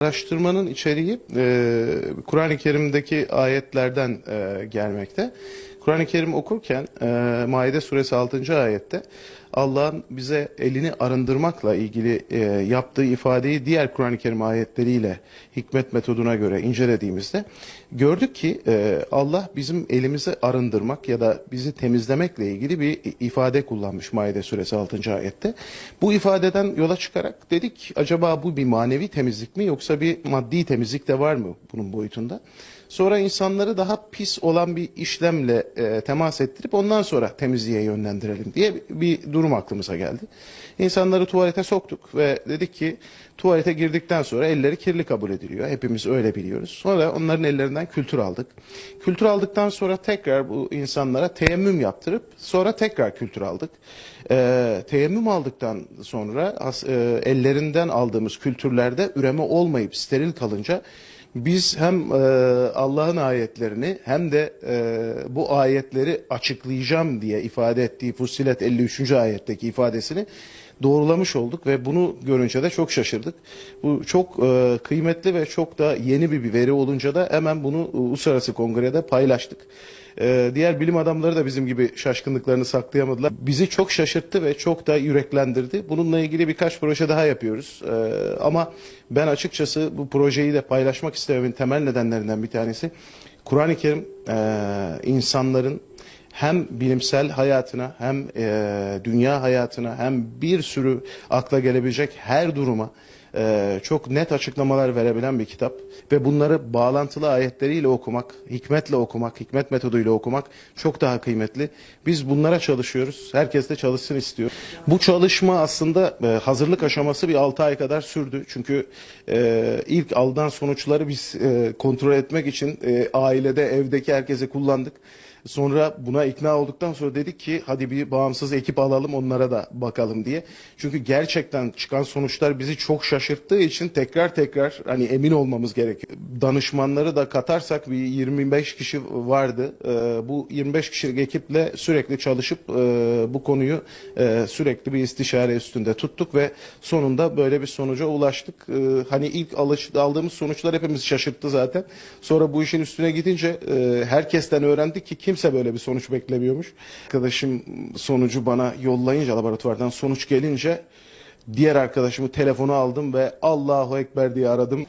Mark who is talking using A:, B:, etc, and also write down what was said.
A: Araştırmanın içeriği e, Kur'an-ı Kerim'deki ayetlerden e, gelmekte. Kur'an-ı Kerim okurken e, Maide suresi 6. ayette Allah'ın bize elini arındırmakla ilgili e, yaptığı ifadeyi diğer Kur'an-ı Kerim ayetleriyle hikmet metoduna göre incelediğimizde gördük ki e, Allah bizim elimizi arındırmak ya da bizi temizlemekle ilgili bir ifade kullanmış Maide suresi 6. ayette. Bu ifadeden yola çıkarak dedik acaba bu bir manevi temizlik mi yoksa bir maddi temizlik de var mı bunun boyutunda? Sonra insanları daha pis olan bir işlemle e, temas ettirip ondan sonra temizliğe yönlendirelim diye bir durum aklımıza geldi. İnsanları tuvalete soktuk ve dedik ki tuvalete girdikten sonra elleri kirli kabul ediliyor. Hepimiz öyle biliyoruz. Sonra onların ellerinden kültür aldık. Kültür aldıktan sonra tekrar bu insanlara teyemmüm yaptırıp sonra tekrar kültür aldık. E, teyemmüm aldıktan sonra as- e, ellerinden aldığımız kültürlerde üreme olmayıp steril kalınca biz hem e, Allah'ın ayetlerini hem de e, bu ayetleri açıklayacağım diye ifade ettiği Fussilet 53. ayetteki ifadesini doğrulamış olduk ve bunu görünce de çok şaşırdık. Bu çok e, kıymetli ve çok da yeni bir, bir veri olunca da hemen bunu uluslararası kongrede paylaştık. Ee, diğer bilim adamları da bizim gibi şaşkınlıklarını saklayamadılar. Bizi çok şaşırttı ve çok da yüreklendirdi. Bununla ilgili birkaç proje daha yapıyoruz. Ee, ama ben açıkçası bu projeyi de paylaşmak istememin temel nedenlerinden bir tanesi Kur'an-ı Kerim e, insanların hem bilimsel hayatına hem e, dünya hayatına hem bir sürü akla gelebilecek her duruma e, çok net açıklamalar verebilen bir kitap ve bunları bağlantılı ayetleriyle okumak, hikmetle okumak, hikmet metoduyla okumak çok daha kıymetli. Biz bunlara çalışıyoruz. Herkes de çalışsın istiyor. Bu çalışma aslında e, hazırlık aşaması bir 6 ay kadar sürdü. Çünkü e, ilk alınan sonuçları biz e, kontrol etmek için e, ailede, evdeki herkese kullandık. Sonra buna ikna olduktan sonra dedik ki hadi bir bağımsız ekip alalım onlara da bakalım diye. Çünkü gerçekten çıkan sonuçlar bizi çok şaşırttığı için tekrar tekrar hani emin olmamız gerekiyor. Danışmanları da katarsak bir 25 kişi vardı. Ee, bu 25 kişilik ekiple sürekli çalışıp e, bu konuyu e, sürekli bir istişare üstünde tuttuk ve sonunda böyle bir sonuca ulaştık. Ee, hani ilk alış, aldığımız sonuçlar hepimizi şaşırttı zaten. Sonra bu işin üstüne gidince e, herkesten öğrendik ki kimse böyle bir sonuç beklemiyormuş. Arkadaşım sonucu bana yollayınca laboratuvardan sonuç gelince diğer arkadaşımı telefonu aldım ve Allahu Ekber diye aradım.